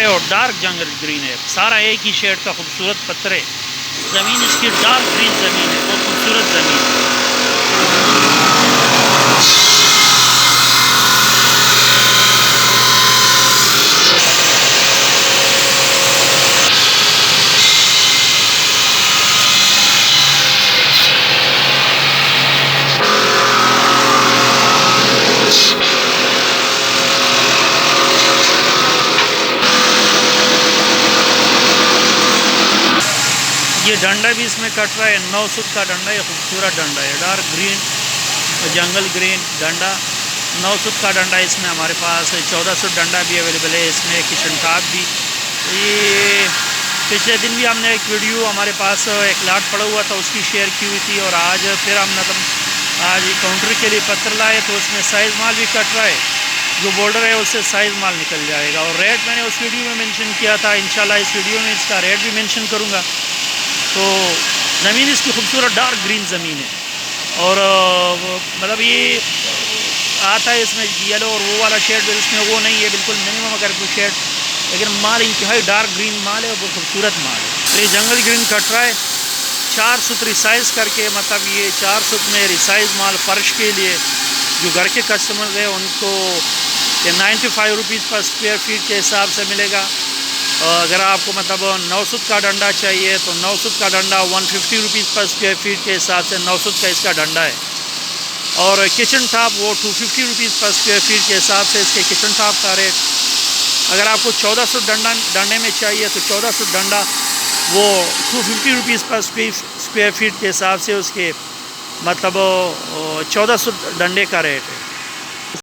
ہے اور ڈارک جنگل گرین ہے۔ سارا ایک ہی شیڈ کا خوبصورت پتھر ہے۔ زمین اس کی ڈارک گرین زمین ہے بہت خوبصورت زمین ہے۔ یہ ڈنڈا بھی اس میں کٹ رہا ہے، نو سٹ کا ڈنڈا یہ خوبصورت ڈنڈا ہے۔ ڈارک گرین، جنگل گرین ڈنڈا، نو سٹ کا ڈنڈا اس میں ہمارے پاس چودہ سٹ ڈنڈا بھی اویلیبل ہے، اس میں کچن ٹاپ بھی۔ یہ پچھلے دن بھی ہم نے ایک ویڈیو ہمارے پاس ایک لاٹ پڑا ہوا تھا، اس کی شیئر کی ہوئی تھی اور آج پھر ہم مطلب آج کاؤنٹر کے لیے پتھر لائے تو اس میں سائز مال بھی کٹ رہا ہے۔ جو بولڈر ہے، اس سے سائز مال نکل جائے گا۔ اور ریٹ میں نے اس ویڈیو میں مینشن کیا تھا، انشاءاللہ اس ویڈیو میں اس کا ریٹ بھی مینشن کروں گا۔ تو زمین اس کی خوبصورت ڈارک گرین زمین ہے۔ اور مطلب یہ آتا ہے اس میں یلو اور وہ والا شیڈ اس میں وہ نہیں ہے، بالکل منیمم اگر کوئی شیڈ لیکن مال انتہائی ڈارک گرین مال ہے اور بہت خوبصورت مال ہے۔ یہ جنگل گرین کٹ رہا ہے۔ چار سوت ریسائز کر کے مطلب یہ چار سوت میں ریسائز مال فرش کے لیے جو گھر کے کسٹمرز ہیں، ان کو یہ نائنٹی فائیو روپیز پر اسکوائر فیٹ کے حساب سے ملے گا۔ اگر آپ کو مطلب نو سوت کا ڈنڈا چاہیے تو نو سوت کا ڈنڈا ون ففٹی روپیز پر اسکوائر فیٹ کے حساب سے نو سوت کا اس کا ڈنڈا ہے۔ اور کچن ٹاپ وہ ٹو ففٹی روپیز پر اسکوائر فیٹ کے حساب سے اس کے کچن ٹاپ کا ریٹ اگر آپ کو چودہ سو ڈنڈا ڈنڈے میں چاہیے تو چودہ سو ڈنڈا وہ ٹو ففٹی روپیز پر اسکوائر فیٹ کے حساب سے اس کے مطلب چودہ سو ڈنڈے کا ریٹ ہے۔